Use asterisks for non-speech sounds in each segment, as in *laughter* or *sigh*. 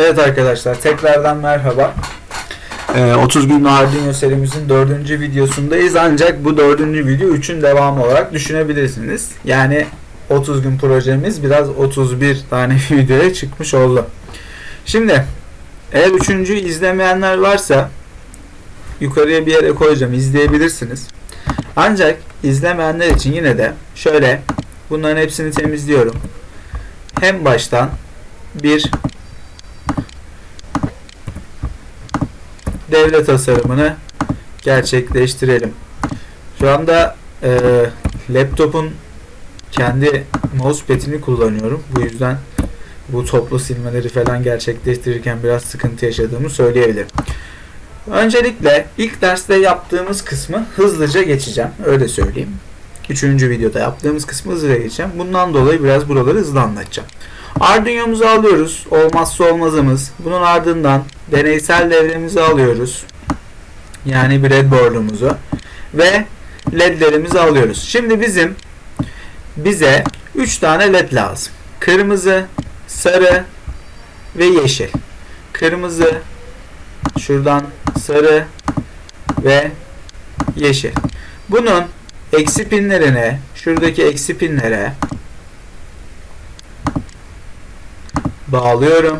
Evet arkadaşlar tekrardan merhaba. Ee, 30 gün Arduino serimizin dördüncü videosundayız ancak bu dördüncü video 3'ün devamı olarak düşünebilirsiniz. Yani 30 gün projemiz biraz 31 tane *laughs* videoya çıkmış oldu. Şimdi eğer üçüncüyü izlemeyenler varsa yukarıya bir yere koyacağım izleyebilirsiniz. Ancak izlemeyenler için yine de şöyle bunların hepsini temizliyorum. Hem baştan bir devre tasarımını gerçekleştirelim. Şu anda e, laptopun kendi mousepad'ini kullanıyorum. Bu yüzden bu toplu silmeleri falan gerçekleştirirken biraz sıkıntı yaşadığımı söyleyebilirim. Öncelikle ilk derste yaptığımız kısmı hızlıca geçeceğim. Öyle söyleyeyim. Üçüncü videoda yaptığımız kısmı hızlıca geçeceğim. Bundan dolayı biraz buraları hızlı anlatacağım. Arduino'muzu alıyoruz. Olmazsa olmazımız. Bunun ardından deneysel devremizi alıyoruz. Yani breadboard'umuzu. Ve ledlerimizi alıyoruz. Şimdi bizim bize 3 tane led lazım. Kırmızı, sarı ve yeşil. Kırmızı, şuradan sarı ve yeşil. Bunun eksi pinlerine, şuradaki eksi pinlere bağlıyorum.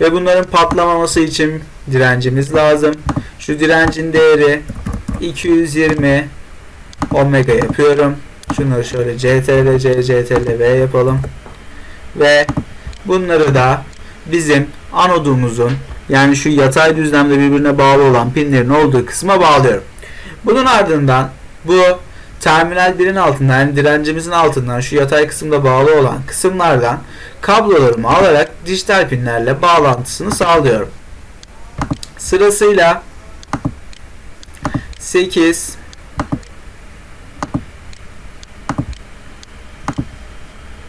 Ve bunların patlamaması için direncimiz lazım. Şu direncin değeri 220 omega yapıyorum. Şunları şöyle CTRL C, CTRL V yapalım. Ve bunları da bizim anodumuzun yani şu yatay düzlemde birbirine bağlı olan pinlerin olduğu kısma bağlıyorum. Bunun ardından bu terminal 1'in altından yani direncimizin altından şu yatay kısımda bağlı olan kısımlardan kablolarımı alarak dijital pinlerle bağlantısını sağlıyorum. Sırasıyla 8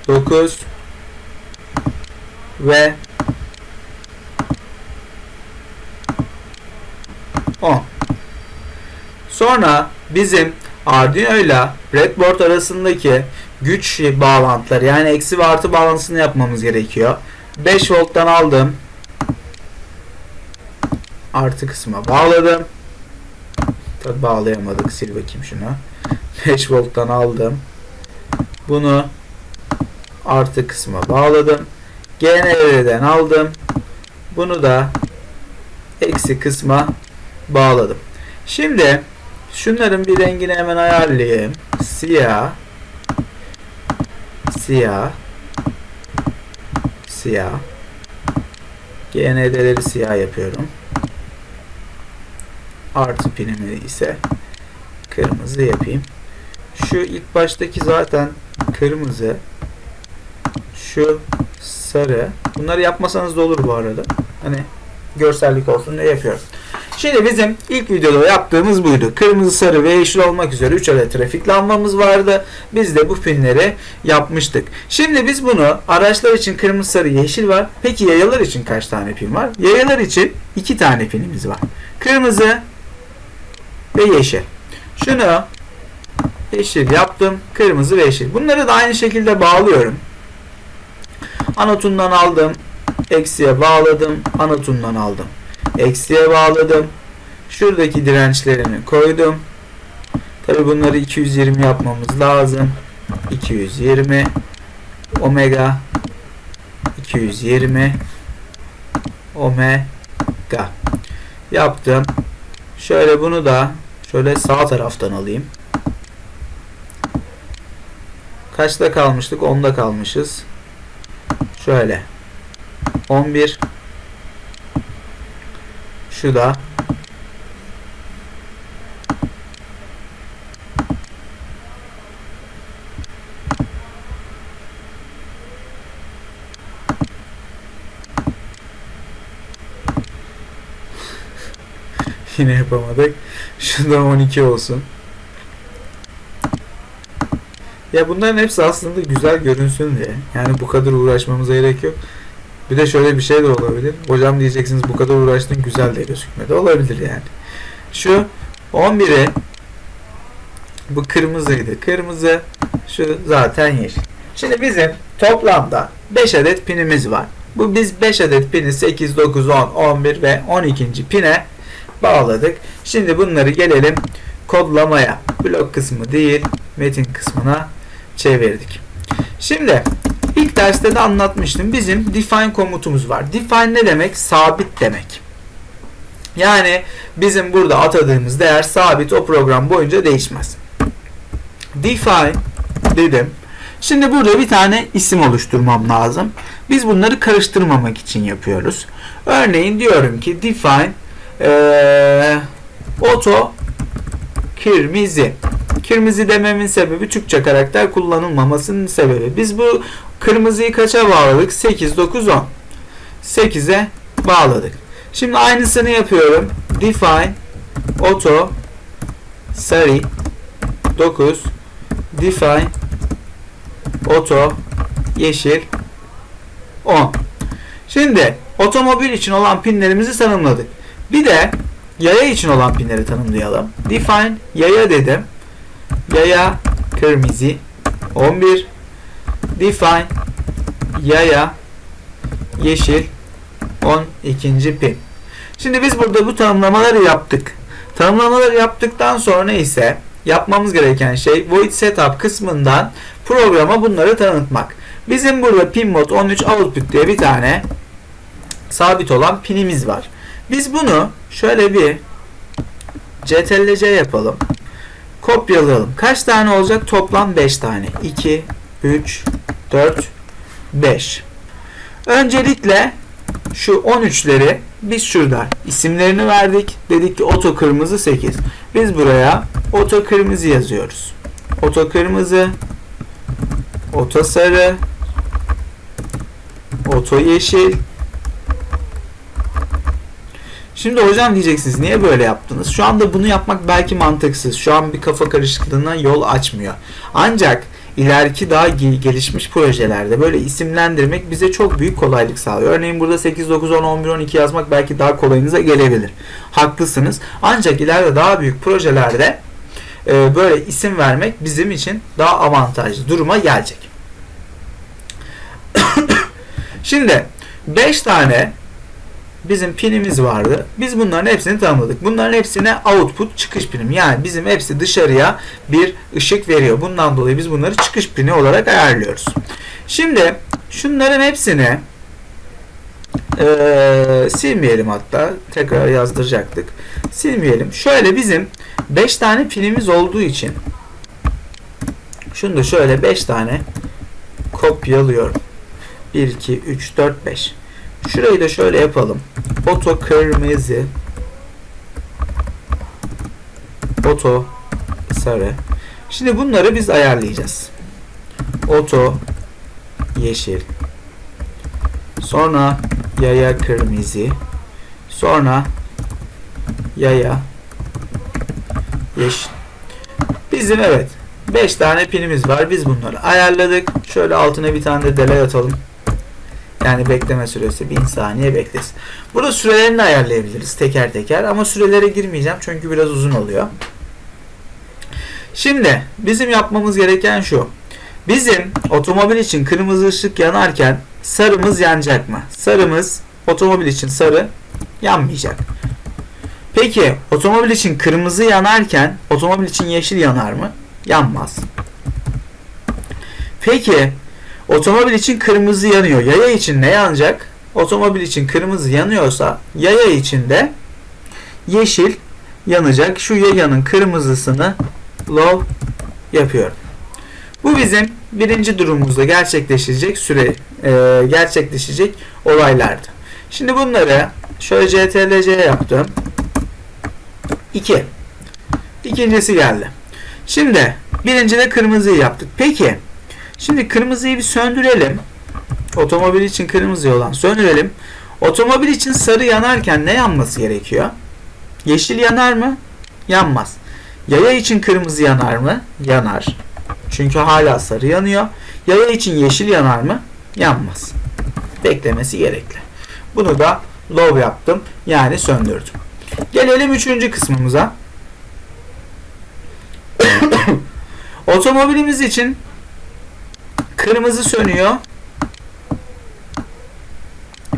9 ve 10. Sonra bizim Arduino ile breadboard arasındaki güç bağlantıları yani eksi ve artı bağlantısını yapmamız gerekiyor. 5 volttan aldım. Artı kısma bağladım. Tabi bağlayamadık. Sil bakayım şunu. 5 volttan aldım. Bunu artı kısma bağladım. GNR'den aldım. Bunu da eksi kısma bağladım. Şimdi şunların bir rengini hemen ayarlayayım. Siyah siyah siyah GND'leri siyah yapıyorum. Artı pinimi ise kırmızı yapayım. Şu ilk baştaki zaten kırmızı. Şu sarı. Bunları yapmasanız da olur bu arada. Hani görsellik olsun diye yapıyorum. Şimdi bizim ilk videoda yaptığımız buydu. Kırmızı, sarı ve yeşil olmak üzere 3 adet trafik lambamız vardı. Biz de bu pinleri yapmıştık. Şimdi biz bunu araçlar için kırmızı, sarı, yeşil var. Peki yayalar için kaç tane pin var? Yayalar için 2 tane pinimiz var. Kırmızı ve yeşil. Şunu yeşil yaptım. Kırmızı ve yeşil. Bunları da aynı şekilde bağlıyorum. Anotundan aldım. Eksiye bağladım. Anotundan aldım. Eksiye bağladım. Şuradaki dirençlerini koydum. Tabi bunları 220 yapmamız lazım. 220 omega 220 omega yaptım. Şöyle bunu da şöyle sağ taraftan alayım. Kaçta kalmıştık? 10'da kalmışız. Şöyle. 11 şu da *laughs* Yine yapamadık. Şu da 12 olsun. Ya bunların hepsi aslında güzel görünsün diye. Yani bu kadar uğraşmamıza gerek yok. Bir de şöyle bir şey de olabilir. Hocam diyeceksiniz bu kadar uğraştın güzel de gözükmedi. Olabilir yani. Şu 11'i bu kırmızıydı. Kırmızı şu zaten yeşil. Şimdi bizim toplamda 5 adet pinimiz var. Bu biz 5 adet pini 8, 9, 10, 11 ve 12. pine bağladık. Şimdi bunları gelelim kodlamaya. Blok kısmı değil, metin kısmına çevirdik. Şimdi ilk derste de anlatmıştım. Bizim define komutumuz var. Define ne demek? Sabit demek. Yani bizim burada atadığımız değer sabit o program boyunca değişmez. Define dedim. Şimdi burada bir tane isim oluşturmam lazım. Biz bunları karıştırmamak için yapıyoruz. Örneğin diyorum ki define ee, auto kirmizi. Kirmizi dememin sebebi Türkçe karakter kullanılmamasının sebebi. Biz bu kırmızıyı kaça bağladık? 8, 9, 10. 8'e bağladık. Şimdi aynısını yapıyorum. Define auto sarı 9 define auto yeşil 10. Şimdi otomobil için olan pinlerimizi tanımladık. Bir de yaya için olan pinleri tanımlayalım. Define yaya dedim. Yaya kırmızı 11 define yaya yeşil 12. pin. Şimdi biz burada bu tanımlamaları yaptık. Tanımlamaları yaptıktan sonra ise yapmamız gereken şey void setup kısmından programa bunları tanıtmak. Bizim burada pin mod 13 output diye bir tane sabit olan pinimiz var. Biz bunu şöyle bir ctrl-c yapalım. Kopyalayalım. Kaç tane olacak? Toplam 5 tane. 2, 3, 4, 5. Öncelikle şu 13'leri biz şurada isimlerini verdik. Dedik ki oto kırmızı 8. Biz buraya oto kırmızı yazıyoruz. Oto kırmızı, oto sarı, oto yeşil. Şimdi hocam diyeceksiniz niye böyle yaptınız? Şu anda bunu yapmak belki mantıksız. Şu an bir kafa karışıklığına yol açmıyor. Ancak ileriki daha gelişmiş projelerde böyle isimlendirmek bize çok büyük kolaylık sağlıyor. Örneğin burada 8, 9, 10, 11, 12 yazmak belki daha kolayınıza gelebilir. Haklısınız. Ancak ileride daha büyük projelerde e, böyle isim vermek bizim için daha avantajlı duruma gelecek. *coughs* Şimdi 5 tane bizim pinimiz vardı. Biz bunların hepsini tanımladık. Bunların hepsine output çıkış pinim. Yani bizim hepsi dışarıya bir ışık veriyor. Bundan dolayı biz bunları çıkış pini olarak ayarlıyoruz. Şimdi şunların hepsini ee, silmeyelim hatta. Tekrar yazdıracaktık. Silmeyelim. Şöyle bizim 5 tane pinimiz olduğu için şunu da şöyle 5 tane kopyalıyorum. 1, 2, 3, 4, 5. Şurayı da şöyle yapalım. Oto kırmızı. Oto sarı. Şimdi bunları biz ayarlayacağız. Oto yeşil. Sonra yaya kırmızı. Sonra yaya yeşil. Bizim evet 5 tane pinimiz var. Biz bunları ayarladık. Şöyle altına bir tane de delay atalım. Yani bekleme süresi 1000 saniye beklesin. Burada sürelerini ayarlayabiliriz teker teker ama sürelere girmeyeceğim çünkü biraz uzun oluyor. Şimdi bizim yapmamız gereken şu. Bizim otomobil için kırmızı ışık yanarken sarımız yanacak mı? Sarımız otomobil için sarı yanmayacak. Peki otomobil için kırmızı yanarken otomobil için yeşil yanar mı? Yanmaz. Peki Otomobil için kırmızı yanıyor. Yaya için ne yanacak? Otomobil için kırmızı yanıyorsa yaya için de yeşil yanacak. Şu yayanın kırmızısını low yapıyorum. Bu bizim birinci durumumuzda gerçekleşecek süre e, gerçekleşecek olaylardı. Şimdi bunları şöyle CTRL-C yaptım. 2. İkincisi geldi. Şimdi birincide kırmızıyı yaptık. Peki Şimdi kırmızıyı bir söndürelim. Otomobil için kırmızı olan söndürelim. Otomobil için sarı yanarken ne yanması gerekiyor? Yeşil yanar mı? Yanmaz. Yaya için kırmızı yanar mı? Yanar. Çünkü hala sarı yanıyor. Yaya için yeşil yanar mı? Yanmaz. Beklemesi gerekli. Bunu da low yaptım. Yani söndürdüm. Gelelim üçüncü kısmımıza. *coughs* Otomobilimiz için Kırmızı sönüyor.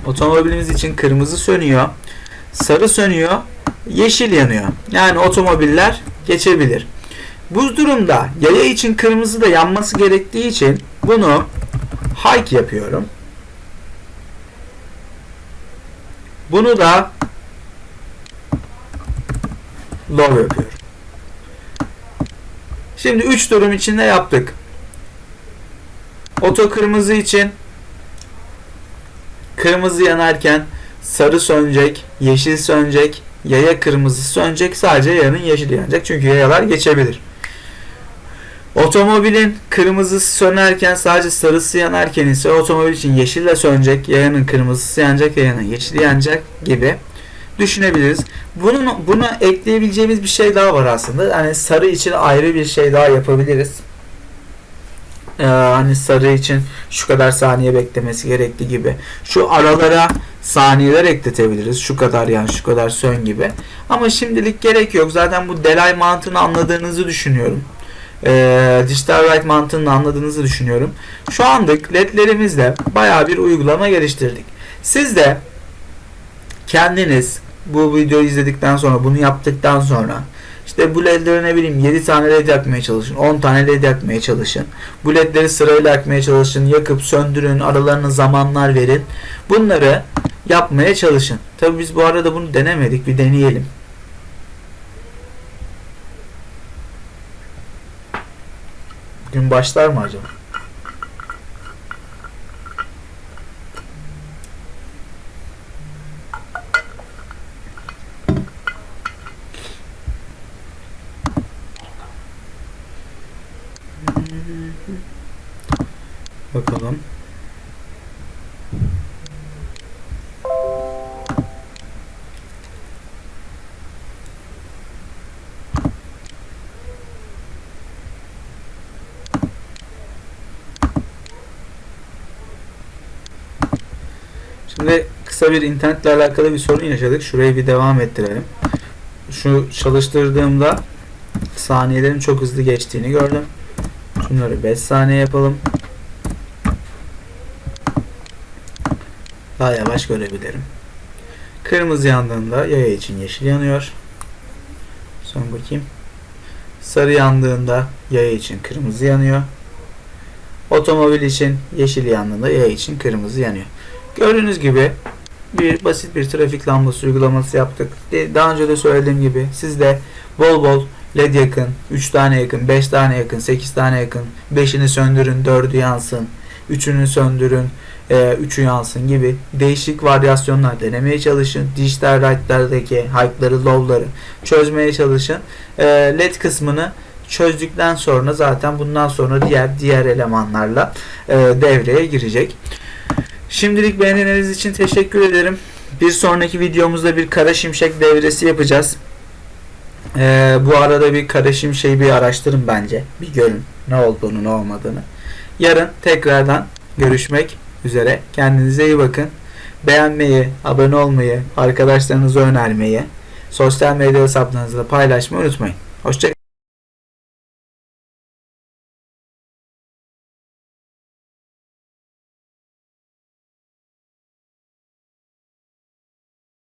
otomobilimiz için kırmızı sönüyor, sarı sönüyor, yeşil yanıyor. Yani otomobiller geçebilir. Bu durumda yaya için kırmızı da yanması gerektiği için bunu hike yapıyorum. Bunu da low yapıyorum. Şimdi 3 durum içinde yaptık. Oto kırmızı için kırmızı yanarken sarı sönecek, yeşil sönecek, yaya kırmızı sönecek, sadece yayanın yeşili yanacak. Çünkü yayalar geçebilir. Otomobilin kırmızısı sönerken sadece sarısı yanarken ise otomobil için yeşille sönecek, yayanın kırmızısı yanacak, yayanın yeşili yanacak gibi düşünebiliriz. Bunun buna ekleyebileceğimiz bir şey daha var aslında. Hani sarı için ayrı bir şey daha yapabiliriz. Ee, hani sarı için şu kadar saniye beklemesi gerekli gibi. Şu aralara saniyeler ekletebiliriz. Şu kadar yani şu kadar sön gibi. Ama şimdilik gerek yok. Zaten bu delay mantığını anladığınızı düşünüyorum. Ee, dijital write mantığını anladığınızı düşünüyorum. Şu andık ledlerimizle bayağı bir uygulama geliştirdik. Siz de kendiniz bu videoyu izledikten sonra bunu yaptıktan sonra işte bu ledleri ne bileyim 7 tane led yakmaya çalışın. 10 tane led yakmaya çalışın. Bu ledleri sırayla yakmaya çalışın. Yakıp söndürün. Aralarına zamanlar verin. Bunları yapmaya çalışın. Tabi biz bu arada bunu denemedik. Bir deneyelim. Gün başlar mı acaba? Şimdi kısa bir internetle alakalı bir sorun yaşadık. Şurayı bir devam ettirelim. Şu çalıştırdığımda saniyelerin çok hızlı geçtiğini gördüm. Şunları 5 saniye yapalım. Daha yavaş görebilirim. Kırmızı yandığında yaya için yeşil yanıyor. Son bakayım. Sarı yandığında yaya için kırmızı yanıyor. Otomobil için yeşil yandığında yaya için kırmızı yanıyor. Gördüğünüz gibi bir basit bir trafik lambası uygulaması yaptık. Daha önce de söylediğim gibi siz de bol bol led yakın, 3 tane yakın, 5 tane yakın, 8 tane yakın, 5'ini söndürün, 4'ü yansın, 3'ünü söndürün, 3'ü yansın gibi değişik varyasyonlar denemeye çalışın. Dijital right'lardaki high'ları, low'ları çözmeye çalışın. E, led kısmını çözdükten sonra zaten bundan sonra diğer diğer elemanlarla e, devreye girecek. Şimdilik beğendiğiniz için teşekkür ederim. Bir sonraki videomuzda bir kara şimşek devresi yapacağız. Ee, bu arada bir kara şimşeği bir araştırın bence. Bir görün ne olduğunu ne olmadığını. Yarın tekrardan görüşmek üzere. Kendinize iyi bakın. Beğenmeyi, abone olmayı, arkadaşlarınıza önermeyi, sosyal medya hesaplarınızda paylaşmayı unutmayın. Hoşçakalın.